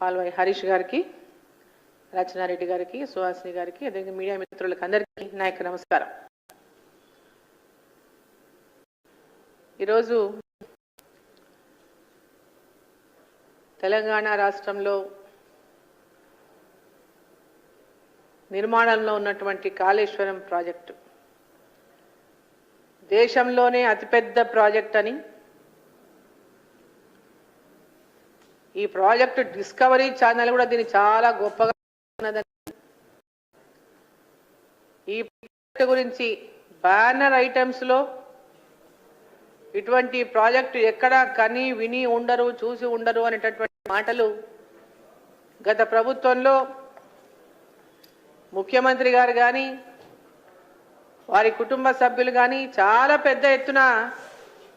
పాల్వాయి హరీష్ గారికి రచనారెడ్డి గారికి సుహాసిని గారికి అదేవిధంగా మీడియా మిత్రులకు అందరికీ నాయక నమస్కారం. ఈరోజు తెలంగాణ రాష్ట్రంలో నిర్మాణంలో ఉన్నటువంటి కాళేశ్వరం ప్రాజెక్టు. దేశంలోనే అతిపెద్ద ప్రాజెక్ట్ అని ఈ ప్రాజెక్టు డిస్కవరీ ఛానల్ కూడా దీన్ని చాలా గొప్పగా ఉన్నదని. ఈ ప్రాజెక్టు గురించి బ్యానర్ ఐటమ్స్లో ఇటువంటి ప్రాజెక్టు ఎక్కడ కని విని ఉండరు చూసి ఉండరు అనేటటువంటి మాటలు గత ప్రభుత్వంలో ముఖ్యమంత్రి గారు కానీ వారి కుటుంబ సభ్యులు కానీ చాలా పెద్ద ఎత్తున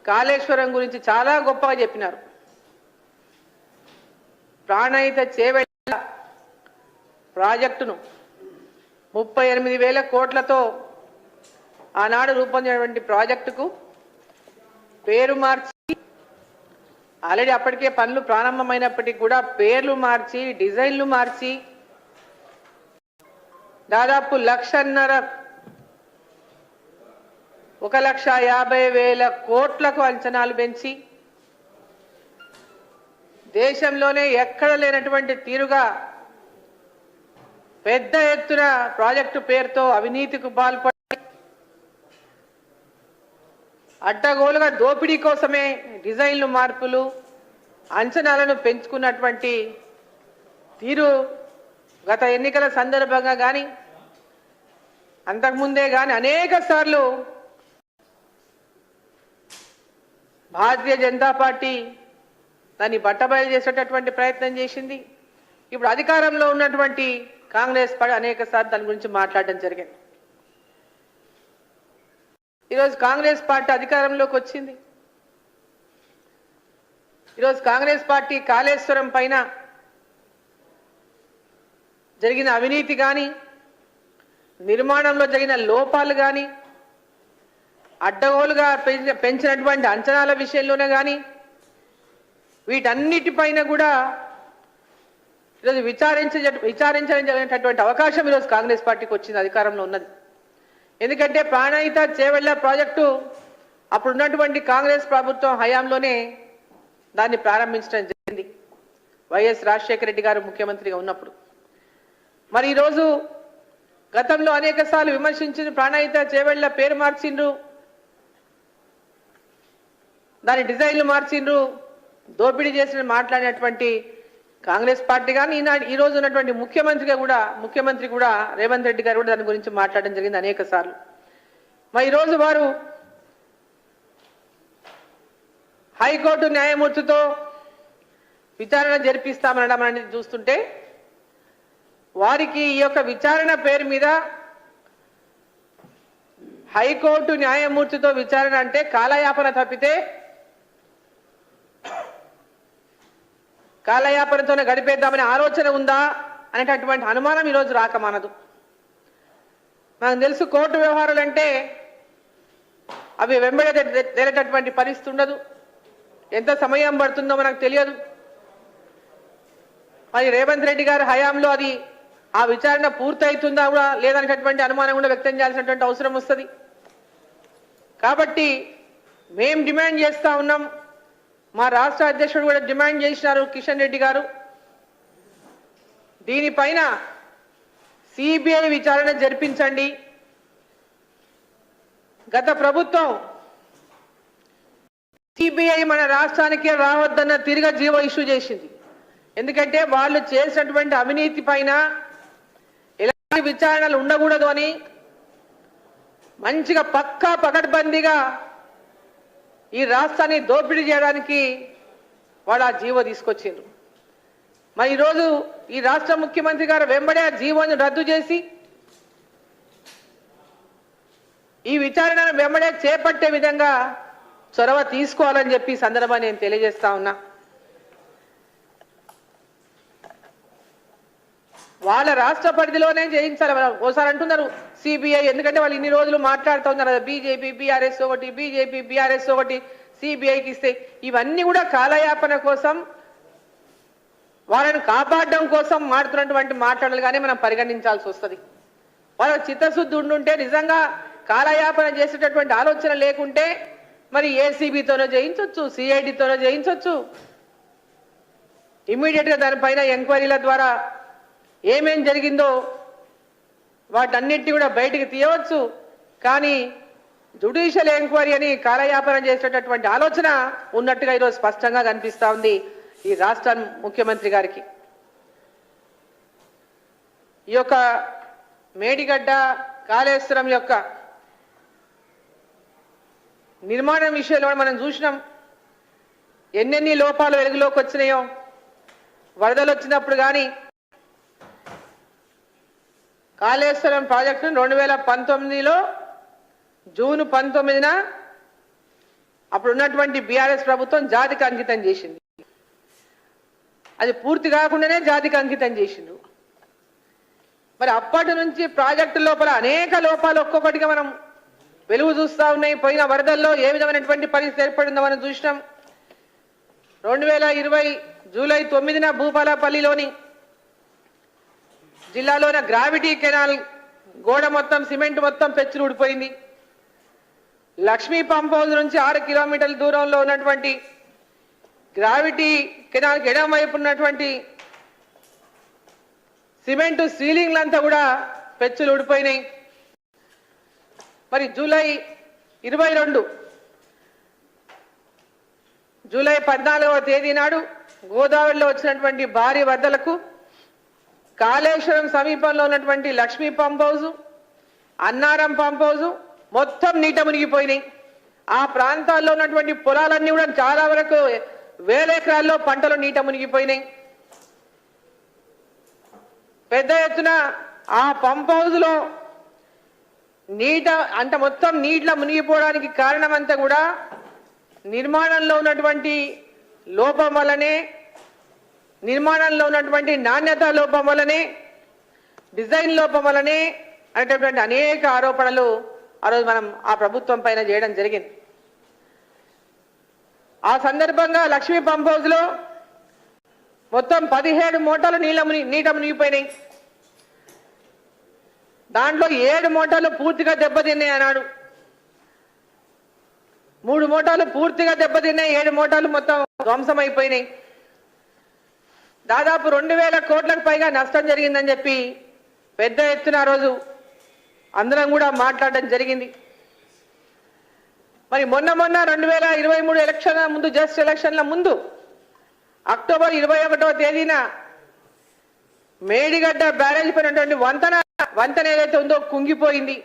కాళేశ్వరం గురించి చాలా గొప్పగా చెప్పినారు. ప్రాణహిత చేవెళ్ళ ప్రాజెక్టును ముప్పై ఎనిమిది వేల కోట్లతో ఆనాడు రూపొందినటువంటి ప్రాజెక్టుకు పేరు మార్చి ఆల్రెడీ అప్పటికే పనులు ప్రారంభమైనప్పటికీ కూడా పేర్లు మార్చి డిజైన్లు మార్చి దాదాపు లక్షన్నర ఒక లక్ష యాభై వేల కోట్లకు అంచనాలు పెంచి దేశంలోనే ఎక్కడ లేనటువంటి తీరుగా పెద్ద ఎత్తున ప్రాజెక్టు పేరుతో అవినీతికి పాల్పడి అడ్డగోలుగా దోపిడీ కోసమే డిజైన్లు మార్పులు అంచనాలను పెంచుకున్నటువంటి తీరు గత ఎన్నికల సందర్భంగా కానీ అంతకుముందే కానీ అనేక సార్లు భారతీయ జనతా పార్టీ దాన్ని బట్టబయలు చేసేటటువంటి ప్రయత్నం చేసింది. ఇప్పుడు అధికారంలో ఉన్నటువంటి కాంగ్రెస్ పార్టీ అనేక సార్లు దాని గురించి మాట్లాడడం జరిగింది. ఈరోజు కాంగ్రెస్ పార్టీ అధికారంలోకి వచ్చింది. ఈరోజు కాంగ్రెస్ పార్టీ కాళేశ్వరం పైన జరిగిన అవినీతి కానీ నిర్మాణంలో జరిగిన లోపాలు కానీ అడ్డగోలుగా పెంచిన- పెంచినటువంటి అంచనాల విషయంలోనే కానీ వీటన్నిటిపైన కూడా ఈరోజు విచారించ జరిగినటువంటి అవకాశం ఈరోజు కాంగ్రెస్ పార్టీకి వచ్చింది అధికారంలో ఉన్నది. ఎందుకంటే ప్రాణహిత చేవెళ్ళ ప్రాజెక్టు అప్పుడు ఉన్నటువంటి కాంగ్రెస్ ప్రభుత్వం హయాంలోనే దాన్ని ప్రారంభించడం జరిగింది. వైఎస్ రాజశేఖర రెడ్డి గారు ముఖ్యమంత్రిగా ఉన్నప్పుడు. మరి ఈరోజు గతంలో అనేక సార్లు విమర్శించిన ప్రాణహిత చేవెళ్ళ పేరు మార్చిండ్రు దాని డిజైన్లు మార్చిండ్రు దోపిడీ చేసిన మాట్లాడినటువంటి కాంగ్రెస్ పార్టీ కానీ ఈనాడు ఈ రోజు ఉన్నటువంటి ముఖ్యమంత్రిగా కూడా ముఖ్యమంత్రి కూడా రేవంత్ రెడ్డి గారు కూడా దాని గురించి మాట్లాడడం జరిగింది అనేక సార్లు. మరి ఈరోజు వారు హైకోర్టు న్యాయమూర్తితో విచారణ జరిపిస్తామనడం అనేది చూస్తుంటే వారికి ఈ యొక్క విచారణ పేరు మీద హైకోర్టు న్యాయమూర్తితో విచారణ అంటే కాలయాపన తప్పితే కాలయాపనతోనే గడిపేద్దామనే ఆలోచన ఉందా అనేటటువంటి అనుమానం ఈరోజు రాకమానదు మనకు తెలుసు కోర్టు వ్యవహారాలు అంటే అవి వెంబడి తేలేటటువంటి పరిస్థితి ఉండదు. ఎంత సమయం పడుతుందో మనకు తెలియదు. మరి రేవంత్ రెడ్డి గారి హయాంలో అది ఆ విచారణ పూర్తయితుందా కూడా లేదనేటటువంటి అనుమానం కూడా వ్యక్తం చేయాల్సినటువంటి అవసరం వస్తుంది. కాబట్టి మేం డిమాండ్ చేస్తా ఉన్నాం. మా రాష్ట్ర అధ్యక్షుడు కూడా డిమాండ్ చేసినారు కిషన్ రెడ్డి గారు. దీనిపైన సిబిఐ విచారణ జరిపించండి. గత ప్రభుత్వం సిబిఐ మన రాష్ట్రానికి రావద్దన్న తిరిగి జీవో ఇష్యూ చేసింది. ఎందుకంటే వాళ్ళు చేసినటువంటి అవినీతి పైన ఎలాంటి విచారణలు ఉండకూడదు అని మంచిగా పక్కా పకడ్బందీగా ఈ రాష్ట్రాన్ని దోపిడీ చేయడానికి వాడు ఆ జీవో తీసుకొచ్చిండ్రు మరి ఈరోజు ఈ రాష్ట్ర ముఖ్యమంత్రి గారు వెంబడే ఆ జీవోని రద్దు చేసి ఈ విచారణను వెంబడే చేపట్టే విధంగా చొరవ తీసుకోవాలని చెప్పి సందర్భాన్ని నేను తెలియజేస్తా ఉన్నా. వాళ్ళ రాష్ట్ర పరిధిలోనే చేయించాలి ఒకసారి అంటున్నారు సిబిఐ ఎందుకంటే వాళ్ళు ఇన్ని రోజులు మాట్లాడుతూ ఉన్నారు కదా. బీజేపీ బీఆర్ఎస్ ఒకటి బీజేపీ బీఆర్ఎస్ ఒకటి సిబిఐకి ఇస్తే ఇవన్నీ కూడా కాలయాపన కోసం వాళ్ళని కాపాడడం కోసం మాడుతున్నటువంటి మాటలు మనం పరిగణించాల్సి వస్తుంది. వాళ్ళ చిత్తశుద్ధి ఉండుంటే నిజంగా కాలయాపన చేసేటటువంటి ఆలోచన లేకుంటే మరి ఏసీబీతోనో చేయించవచ్చు సిఐడితోనో చేయించవచ్చు ఇమ్మీడియట్గా దానిపైన ఎంక్వైరీల ద్వారా ఏమేం జరిగిందో వాటన్నిటిని కూడా బయటికి తీయవచ్చు. కానీ జుడిషియల్ ఎంక్వైరీ అని కాలయాపన చేసేటటువంటి ఆలోచన ఉన్నట్టుగా ఈరోజు స్పష్టంగా కనిపిస్తూ ఉంది ఈ రాష్ట్ర ముఖ్యమంత్రి గారికి. ఈ యొక్క మేడిగడ్డ కాళేశ్వరం యొక్క నిర్మాణం విషయంలో మనం చూసినాం. ఎన్నెన్ని లోపాలు వెలుగులోకి వచ్చినాయో వరదలు వచ్చినప్పుడు కానీ కాళేశ్వరం ప్రాజెక్టును రెండు వేల పంతొమ్మిదిలో జూన్ పంతొమ్మిదిన అప్పుడు ఉన్నటువంటి బీఆర్ఎస్ ప్రభుత్వం జాతికి అంకితం చేసింది. అది పూర్తి కాకుండానే జాతికి అంకితం చేసిండు మరి అప్పటి నుంచి ప్రాజెక్టు లోపల అనేక లోపాలు ఒక్కొక్కటిగా మనం వెలుగు చూస్తా ఉన్నాయి. పోయిన వరదల్లో ఏ విధమైనటువంటి పరిస్థితి ఏర్పడిందో మనం చూసినాం. రెండు వేల ఇరవై జూలై తొమ్మిదిన భూపాలపల్లిలోని జిల్లాలోని గ్రావిటీ కెనాల్ గోడ మొత్తం సిమెంట్ మొత్తం పెచ్చులు ఊడిపోయింది. లక్ష్మీ పంప్ హౌస్ నుంచి ఆరు కిలోమీటర్ల దూరంలో ఉన్నటువంటి గ్రావిటీ కెనాల్ ఎడం వైపు ఉన్నటువంటి సిమెంట్ సీలింగ్లంతా కూడా పెచ్చులు ఊడిపోయినాయి. మరి జూలై ఇరవై రెండు జూలై పద్నాలుగవ తేదీ నాడు గోదావరిలో వచ్చినటువంటి భారీ వరదలకు కాళేశ్వరం సమీపంలో ఉన్నటువంటి Lakshmi pump house Annaram pump house మొత్తం నీట మునిగిపోయినాయి. ఆ ప్రాంతాల్లో ఉన్నటువంటి పొలాలన్నీ కూడా చాలా వరకు వేల ఎకరాల్లో పంటలు నీట మునిగిపోయినాయి. పెద్ద ఎత్తున ఆ పంప్ హౌస్లో నీట అంటే మొత్తం నీటిలో మునిగిపోవడానికి కారణమంతా కూడా నిర్మాణంలో ఉన్నటువంటి లోపం వల్లనే నిర్మాణంలో ఉన్నటువంటి నాణ్యత లోపం వల్లనే డిజైన్ లోపం వల్లనే అనేటటువంటి అనేక ఆరోపణలు ఆ రోజు మనం ఆ ప్రభుత్వం పైన చేయడం జరిగింది. ఆ సందర్భంగా లక్ష్మీ పంప్ హౌస్లో మొత్తం పదిహేడు మూటలు నీళ్ళ ముని నీట మునిగిపోయినాయి దాంట్లో ఏడు మోటార్లు పూర్తిగా దెబ్బతిన్నాయి అన్నాడు. మూడు మూటలు పూర్తిగా దెబ్బతిన్నాయి ఏడు మూటలు మొత్తం ధ్వంసం అయిపోయినాయి దాదాపు రెండు వేల కోట్లకు పైగా నష్టం జరిగిందని చెప్పి పెద్ద ఎత్తున ఆ రోజు అందరం కూడా మాట్లాడడం జరిగింది. మరి మొన్న మొన్న రెండు వేల ఇరవై మూడు ఎలక్షన్ల ముందు జస్ట్ ఎలక్షన్ల ముందు అక్టోబర్ ఇరవై ఒకటవ తేదీన మేడిగడ్డ బ్యారేజ్ పైనటువంటి వంతెన వంతన ఏదైతే ఉందో కుంగిపోయింది.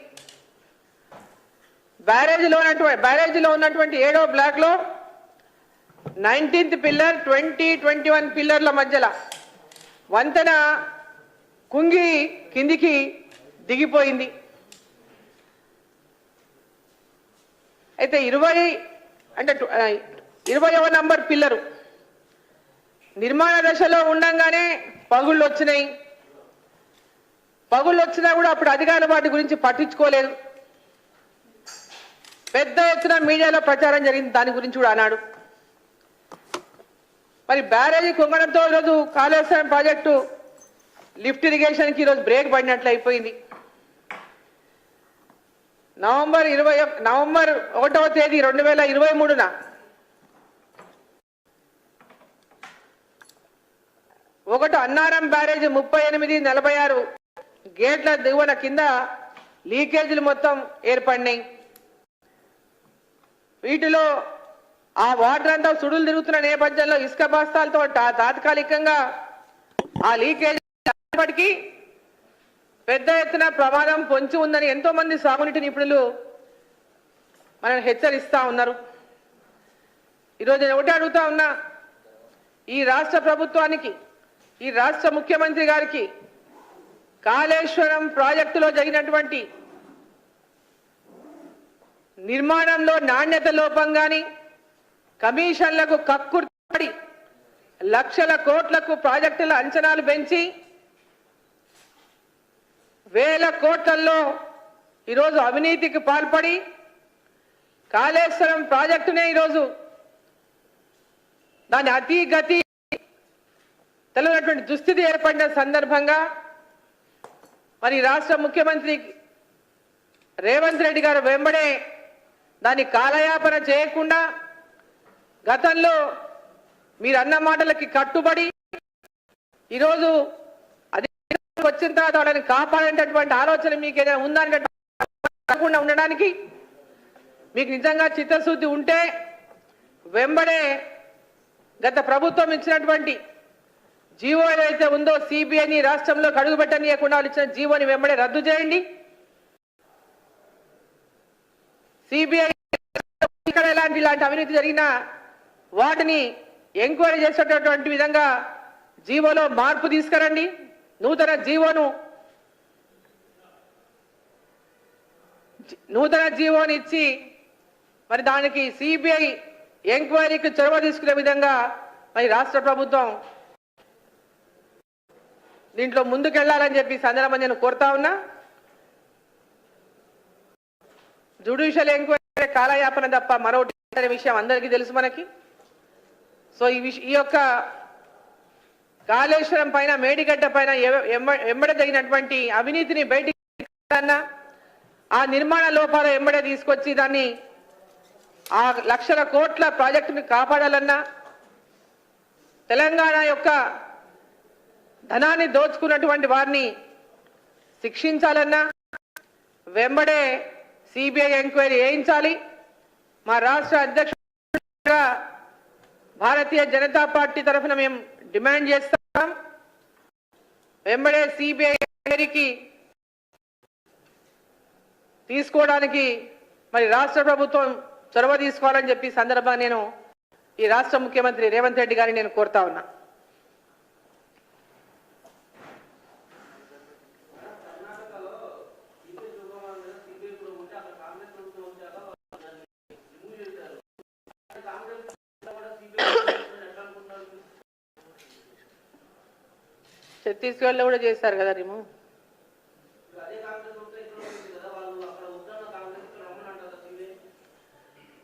బ్యారేజ్లో ఉన్నటువంటి బ్యారేజ్లో ఉన్నటువంటి ఏడో బ్లాక్లో nineteenth pillar twenty twenty one పిల్లర్ల మధ్యలో వంతెన కుంగి కిందికి దిగిపోయింది. అయితే ఇరవై అంటే ఇరవైవ నంబర్ పిల్లరు. నిర్మాణ దశలో ఉండంగానే పగుళ్ళు వచ్చినాయి. పగుళ్ళు వచ్చినా కూడా అప్పుడు అధికారులు వాటి గురించి పట్టించుకోలేదు. పెద్ద ఎత్తున మీడియాలో ప్రచారం జరిగింది. దాని గురించి కూడా అన్నాడు. మరి బ్యారేజీ కుంగడంతో ఈరోజు కాళేశ్వరం ప్రాజెక్టు లిఫ్ట్ ఇరిగేషన్కి ఈరోజు బ్రేక్ పడినట్లు అయిపోయింది. నవంబర్ ఇరవై నవంబర్ ఒకటవ తేదీ రెండు వేల ఇరవై మూడున ఒకటి అన్నారం బ్యారేజ్ ముప్పై ఎనిమిది నలభై ఆరు గేట్ల దిగువన కింద లీకేజీలు మొత్తం ఏర్పడినాయి. వీటిలో ఆ వాటర్ అంతా సుడులు తిరుగుతున్న నేపథ్యంలో ఇసుక బస్తాలతో తాత్కాలికంగా ఆ లీకేజ్ పెద్ద ఎత్తున ప్రమాదం పొంచి ఉందని ఎంతో మంది సాగునీటి నిపుణులు మనల్ని హెచ్చరిస్తా ఉన్నారు. ఈరోజు నేను ఒకటి అడుగుతా ఉన్నా ఈ రాష్ట్ర ప్రభుత్వానికి ఈ రాష్ట్ర ముఖ్యమంత్రి గారికి కాళేశ్వరం ప్రాజెక్టులో జరిగినటువంటి నిర్మాణంలో నాణ్యత లోపం కానీ కమిషన్లకు కక్కుర్తి లక్షల కోట్లకు ప్రాజెక్టుల అంచనాలు పెంచి వేల కోట్లలో ఈరోజు అవినీతికి పాల్పడి కాళేశ్వరం ప్రాజెక్టునే ఈరోజు దాని అతి గతి తెలియనటువంటి దుస్థితి ఏర్పడిన సందర్భంగా మరి రాష్ట్ర ముఖ్యమంత్రి రేవంత్ రెడ్డి గారు వెంబడే దాన్ని కాలయాపన చేయకుండా గతంలో మీరు అన్న మాటలకి కట్టుబడి ఈరోజు అది వచ్చిన తర్వాత వాళ్ళని కాపాడేటటువంటి ఆలోచన మీకు ఏదైనా ఉందా ఉండడానికి మీకు నిజంగా చిత్తశుద్ధి ఉంటే వెంబడే గత ప్రభుత్వం ఇచ్చినటువంటి జీవో ఏదైతే ఉందో సిబిఐని రాష్ట్రంలో కడుగుపెట్టనీయకుండా ఇచ్చిన జీవోని వెంబడే రద్దు చేయండి. సిబిఐ ఇక్కడ ఎలాంటి ఇలాంటి అవినీతి జరిగినా వాటిని ఎంక్వైరీ చేసేటటువంటి విధంగా జీవోలో మార్పు తీసుకురండి. నూతన జీవోను నూతన జీవోని ఇచ్చి మరి దానికి సిబిఐ ఎంక్వైరీకి చొరవ తీసుకునే విధంగా మరి రాష్ట్ర ప్రభుత్వం దీంట్లో ముందుకెళ్ళాలని చెప్పి ఈ సందర్భంగా నేను కోరుతా ఉన్నా. జుడిషియల్ ఎంక్వైరీ కాలయాపన తప్ప మరొకటి విషయం అందరికీ తెలుసు మనకి. సో ఈ విష ఈ యొక్క కాళేశ్వరం పైన మేడిగడ్డ పైన ఎవ- అవినీతిని బయటికి ఆ నిర్మాణ లోపాలు ఎంబడే తీసుకొచ్చి దాన్ని ఆ లక్షల కోట్ల ప్రాజెక్టుని కాపాడాలన్నా తెలంగాణ యొక్క ధనాన్ని దోచుకున్నటువంటి వారిని శిక్షించాలన్నా వెంబడే సిబిఐ ఎంక్వైరీ వేయించాలి. మా రాష్ట్ర అధ్యక్ష భారతీయ జనతా పార్టీ తరఫున మేము డిమాండ్ చేస్తాం. వెంబడే సిబిఐ ఎంక్వైరీకి తీసుకోవడానికి మరి రాష్ట్ర ప్రభుత్వం చొరవ తీసుకోవాలని చెప్పి సందర్భంగా నేను ఈ రాష్ట్ర ముఖ్యమంత్రి రేవంత్ రెడ్డి గారిని నేను కోరుతా ఉన్నా. ఛత్తీస్గఢ్లో కూడా చేశారు కదా రిమూవ్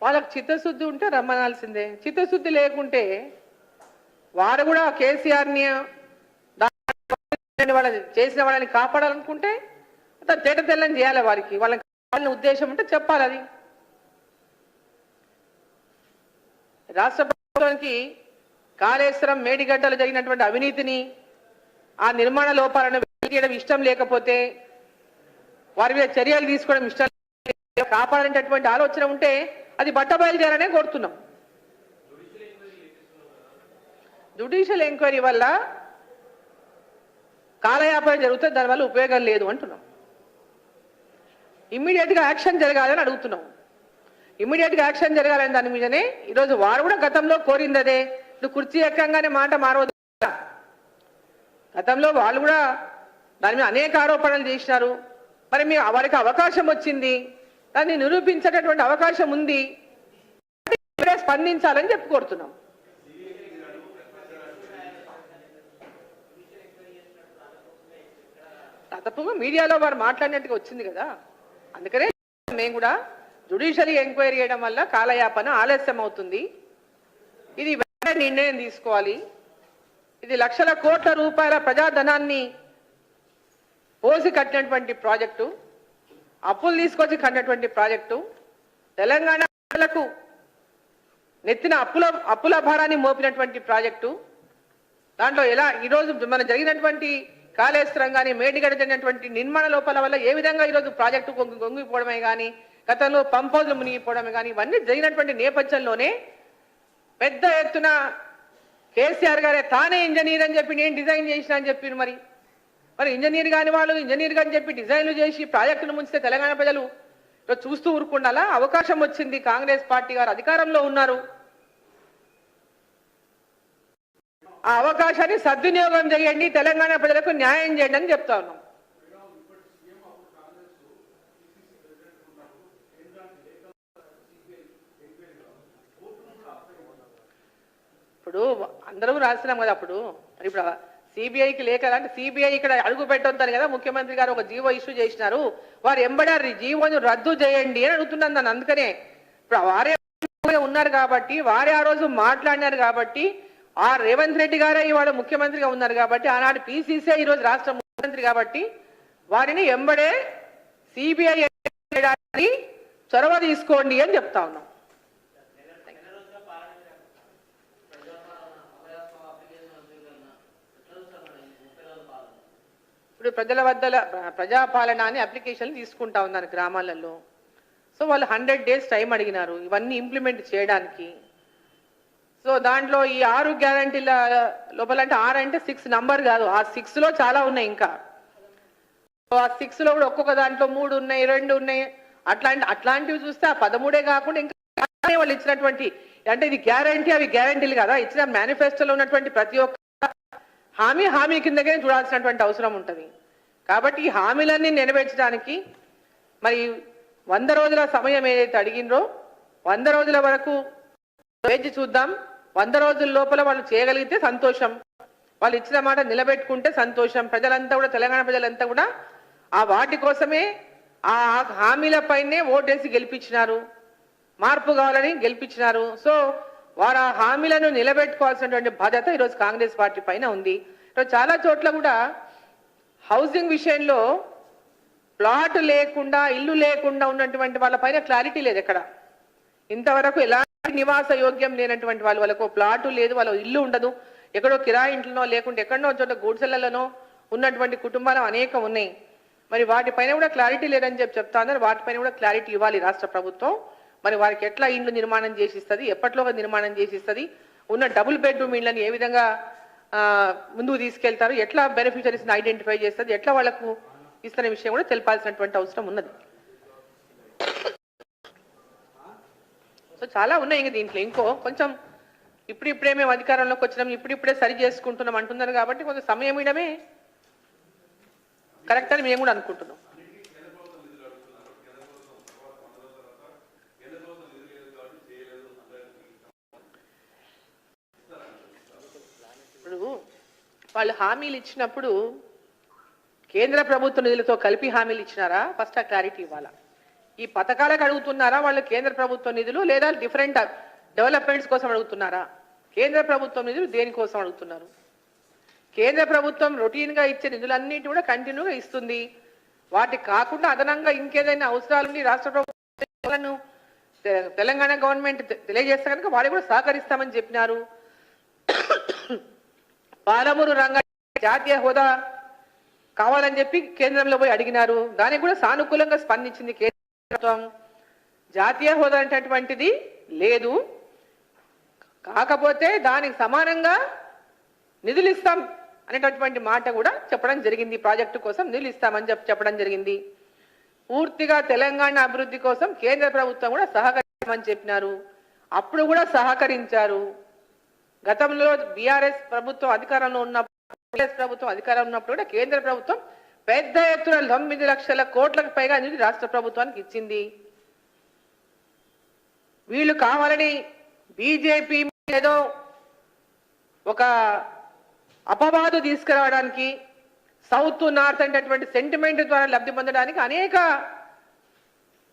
వాళ్ళకి చిత్తశుద్ధి ఉంటే రమ్మనాల్సిందే. చిత్తశుద్ధి లేకుంటే వారు కూడా కేసీఆర్ని వాళ్ళ చేసిన వాళ్ళని కాపాడాలనుకుంటే తేట తెల్లని చేయాలి వారికి వాళ్ళకి కావాలని ఉద్దేశం ఉంటే చెప్పాలి అది. రాష్ట్ర ప్రభుత్వానికి కాళేశ్వరం మేడిగడ్డలో జరిగినటువంటి అవినీతిని ఆ నిర్మాణ లోపాలను వెలికియడం ఇష్టం లేకపోతే వారి మీద చర్యలు తీసుకోవడం ఇష్టం కాపాడేటటువంటి ఆలోచన ఉంటే అది బట్ట చేయాలనే కోరుతున్నాం. జుడిషియల్ ఎంక్వైరీ వల్ల కాలయాపన జరుగుతుంది దానివల్ల ఉపయోగం లేదు అంటున్నాం. ఇమ్మీడియట్గా యాక్షన్ జరగాలని అడుగుతున్నాం. ఇమ్మీడియట్గా యాక్షన్ జరగాలని దాని మీదనే ఈరోజు వారు కూడా గతంలో కోరింది అదే ఇప్పుడు కుర్చీ ఎక్కంగానే మాట మారవద్దు. గతంలో వాళ్ళు కూడా దాని మీద అనేక ఆరోపణలు చేసినారు. మరి మీ వారికి అవకాశం వచ్చింది. దాన్ని నిరూపించేటటువంటి అవకాశం ఉంది. స్పందించాలని చెప్పి కోరుతున్నాం. తప్పగా మీడియాలో వారు మాట్లాడినట్టుగా వచ్చింది కదా. అందుకనే మేము కూడా జుడిషియరీ ఎంక్వైరీ చేయడం వల్ల కాలయాపన ఆలస్యం అవుతుంది ఇది వెంటనే నిర్ణయం తీసుకోవాలి. ఇది లక్షల కోట్ల రూపాయల ప్రజాధనాన్ని పోసి కట్టినటువంటి ప్రాజెక్టు అప్పులు తీసుకొచ్చి కట్టినటువంటి ప్రాజెక్టు తెలంగాణ ప్రజలకు నెత్తిన అప్పుల అప్పుల భారాన్ని మోపినటువంటి ప్రాజెక్టు. దాంట్లో ఎలా ఈరోజు మన జరిగినటువంటి కాళేశ్వరం కానీ మేడిగడ జరిగినటువంటి నిర్మాణ లోపాల వల్ల ఏ విధంగా ఈరోజు ప్రాజెక్టు గొంగిపోవడమే కొంగిపోవడమే కానీ గతంలో పంపోజులు మునిగిపోవడమే కానీ ఇవన్నీ జరిగినటువంటి నేపథ్యంలోనే పెద్ద ఎత్తున కేసీఆర్ గారే తానే ఇంజనీర్ అని చెప్పి నేను డిజైన్ చేసిన అని చెప్పి మరి. మరి ఇంజనీర్ కాని వాళ్ళు ఇంజనీర్ అని చెప్పి డిజైన్లు చేసి ప్రాజెక్టును ముంచితే తెలంగాణ ప్రజలు చూస్తూ ఊరుకుండాలా? అవకాశం వచ్చింది. కాంగ్రెస్ పార్టీ గారు అధికారంలో ఉన్నారు. ఆ అవకాశాన్ని సద్వినియోగం చేయండి. తెలంగాణ ప్రజలకు న్యాయం చేయండి అని చెప్తా ఉన్నాం. ఇప్పుడు అందరూ రాసినాం కదా అప్పుడు. ఇప్పుడు సిబిఐకి లేఖ అంటే సిబిఐ ఇక్కడ అడుగు పెట్టొద్దని కదా ముఖ్యమంత్రి గారు ఒక జీవో ఇష్యూ చేసినారు. వారు ఎంబడారు జీవోను రద్దు చేయండి అని అడుగుతున్నాను నన్ను అందుకనే. ఇప్పుడు వారే ఉన్నారు కాబట్టి వారే ఆ రోజు మాట్లాడినారు కాబట్టి ఆ రేవంత్ రెడ్డి గారే ఇవాళ ముఖ్యమంత్రిగా ఉన్నారు కాబట్టి ఆనాడు పిసిసి ఈరోజు రాష్ట్ర ముఖ్యమంత్రి కాబట్టి వారిని ఎంబడే సిబిఐ చొరవ తీసుకోండి అని చెప్తా ఉన్నాం. ఇప్పుడు ప్రజల వద్దల ప్రజాపాలన అని అప్లికేషన్ తీసుకుంటా ఉన్నారు గ్రామాలలో. సో వాళ్ళు హండ్రెడ్ డేస్ టైం అడిగినారు ఇవన్నీ ఇంప్లిమెంట్ చేయడానికి. సో దాంట్లో ఈ ఆరు గ్యారంటీల లోపల అంటే ఆరు అంటే సిక్స్ నంబర్ కాదు. ఆ సిక్స్లో చాలా ఉన్నాయి ఇంకా. సో ఆ సిక్స్లో కూడా ఒక్కొక్క దాంట్లో మూడు ఉన్నాయి రెండు ఉన్నాయి. అట్లాంటి అట్లాంటివి చూస్తే ఆ పదమూడే కాకుండా ఇంకా వాళ్ళు ఇచ్చినటువంటి అంటే ఇది గ్యారంటీ అవి గ్యారంటీలు కదా. ఇచ్చిన మేనిఫెస్టోలో ఉన్నటువంటి ప్రతి ఒక్క హామీ హామీ కిందకే చూడాల్సినటువంటి అవసరం ఉంటుంది. కాబట్టి ఈ హామీలన్నీ నెరవేర్చడానికి మరి వంద రోజుల సమయం ఏదైతే అడిగినరో వంద రోజుల వరకు వేచి చూద్దాం. వంద రోజుల లోపల వాళ్ళు చేయగలిగితే సంతోషం. వాళ్ళు ఇచ్చిన మాట నిలబెట్టుకుంటే సంతోషం. ప్రజలంతా కూడా తెలంగాణ ప్రజలంతా కూడా ఆ వాటి కోసమే ఆ హామీలపైనే ఓటేసి గెలిపించినారు. మార్పు కావాలని గెలిపించినారు. సో వారు ఆ హామీలను నిలబెట్టుకోవాల్సినటువంటి బాధ్యత ఈరోజు కాంగ్రెస్ పార్టీ పైన ఉంది. ఈరోజు చాలా చోట్ల కూడా హౌసింగ్ విషయంలో ప్లాట్ లేకుండా ఇల్లు లేకుండా ఉన్నటువంటి వాళ్ళ పైన క్లారిటీ లేదు ఎక్కడ. ఇంతవరకు ఎలాంటి నివాస యోగ్యం లేనటువంటి వాళ్ళు వాళ్ళకు ప్లాటు లేదు వాళ్ళ ఇల్లు ఉండదు. ఎక్కడో కిరాయి ఇంట్లోనో లేకుంటే ఎక్కడనో చోట గూడ్సెలలోనో ఉన్నటువంటి కుటుంబాలు అనేకం ఉన్నాయి. మరి వాటిపైన కూడా క్లారిటీ లేదని చెప్పి చెప్తా ఉన్నారు. వాటిపైన కూడా క్లారిటీ ఇవ్వాలి రాష్ట్ర ప్రభుత్వం. మరి వారికి ఎట్లా ఇండ్లు నిర్మాణం చేసిస్తుంది ఎప్పట్లోగా నిర్మాణం చేసిస్తుంది ఉన్న డబుల్ బెడ్రూమ్ ఇండ్లను ఏ విధంగా ముందుకు తీసుకెళ్తారు ఎట్లా బెనిఫిషరీస్ని ఐడెంటిఫై చేస్తుంది ఎట్లా వాళ్ళకు ఇస్తున్న విషయం కూడా తెలిపాల్సినటువంటి అవసరం ఉన్నది. సో చాలా ఉన్నాయి ఇంక దీంట్లో. ఇంకో కొంచెం ఇప్పుడు ఇప్పుడే మేము అధికారంలోకి వచ్చినాం ఇప్పుడిప్పుడే సరి చేసుకుంటున్నాం అంటున్నారు కాబట్టి కొంచెం సమయం ఇవ్వడమే కరెక్ట్ అని మేము కూడా అనుకుంటున్నాం ఇప్పుడు వాళ్ళు హామీలు ఇచ్చినప్పుడు కేంద్ర ప్రభుత్వ నిధులతో కలిపి హామీలు ఇచ్చినారా? ఫస్ట్ ఆ క్లారిటీ ఇవ్వాలా. ఈ పథకాలకు అడుగుతున్నారా వాళ్ళు కేంద్ర ప్రభుత్వ నిధులు లేదా డిఫరెంట్ డెవలప్మెంట్స్ కోసం అడుగుతున్నారా? కేంద్ర ప్రభుత్వం నిధులు దేనికోసం అడుగుతున్నారు? కేంద్ర ప్రభుత్వం రొటీన్గా ఇచ్చే నిధులన్నిటి కూడా కంటిన్యూగా ఇస్తుంది. వాటి కాకుండా అదనంగా ఇంకేదైనా అవసరాలు రాష్ట్ర ప్రభుత్వాలను తె- తెలంగాణ గవర్నమెంట్ తెలియజేస్తే కనుక వాళ్ళు కూడా సహకరిస్తామని చెప్పినారు. పాలమూరు రంగ జాతీయ హోదా కావాలని చెప్పి కేంద్రంలో పోయి అడిగినారు. దానికి కూడా సానుకూలంగా స్పందించింది కేంద్ర. ప్రభుత్వం జాతీయ హోదా అనేటటువంటిది లేదు. కాకపోతే దానికి సమానంగా నిధులు ఇస్తాం అనేటటువంటి మాట కూడా చెప్పడం జరిగింది. ప్రాజెక్టు కోసం నిధులు ఇస్తామని చెప్పి చెప్పడం జరిగింది. పూర్తిగా తెలంగాణ అభివృద్ధి కోసం కేంద్ర ప్రభుత్వం కూడా సహకరించమని చెప్పినారు. అప్పుడు కూడా సహకరించారు. గతంలో బీఆర్ఎస్ ప్రభుత్వం అధికారంలో ఉన్నప్పుడు బీఆర్ఎస్ ప్రభుత్వం అధికారంలో ఉన్నప్పుడు కూడా కేంద్ర ప్రభుత్వం పెద్ద ఎత్తున తొమ్మిది లక్షల కోట్లకు పైగా నిధులు రాష్ట్ర ప్రభుత్వానికి ఇచ్చింది. వీళ్ళు కావాలని బీజేపీ ఏదో ఒక అపవాదు తీసుకురావడానికి సౌత్ నార్త్ అనేటటువంటి సెంటిమెంట్ ద్వారా లబ్ధి పొందడానికి అనేక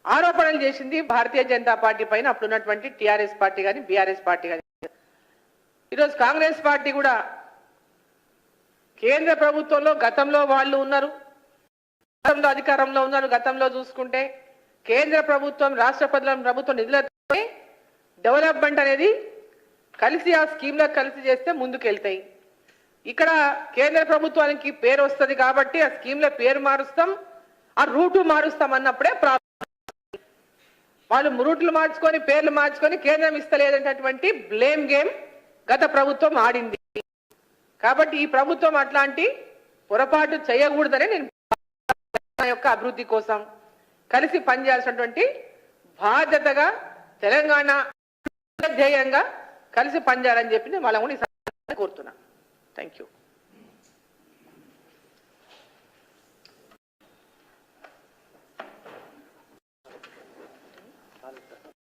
ఆరోపణలు చేసింది భారతీయ జనతా పార్టీ పైన. అప్పుడున్నటువంటి టీఆర్ఎస్ పార్టీ కానీ బీఆర్ఎస్ పార్టీ కానీ ఈరోజు కాంగ్రెస్ పార్టీ కూడా కేంద్ర ప్రభుత్వంలో గతంలో వాళ్ళు ఉన్నారు. గతంలో అధికారంలో ఉన్నారు. గతంలో చూసుకుంటే కేంద్ర ప్రభుత్వం రాష్ట్ర ప్రభుత్వం నిధులతో డెవలప్మెంట్ అనేది కలిసి ఆ స్కీమ్లో కలిసి చేస్తే ముందుకెళ్తాయి. ఇక్కడ కేంద్ర ప్రభుత్వానికి పేరు వస్తుంది కాబట్టి ఆ స్కీమ్లో పేరు మారుస్తాం ఆ రూటు మారుస్తాం అన్నప్పుడే వాళ్ళు రూట్లు మార్చుకొని పేర్లు మార్చుకొని కేంద్రం ఇస్తలేదనేటటువంటి బ్లేమ్ గేమ్ గత ప్రభుత్వం ఆడింది. కాబట్టి ఈ ప్రభుత్వం అట్లాంటి పొరపాటు చేయకూడదని నేను యొక్క అభివృద్ధి కోసం కలిసి పనిచేయాల్సినటువంటి బాధ్యతగా తెలంగాణ ధ్యేయంగా కలిసి పనిచేయాలని చెప్పి నేను వాళ్ళని కోరుతున్నాను కోరుతున్నా. Thank you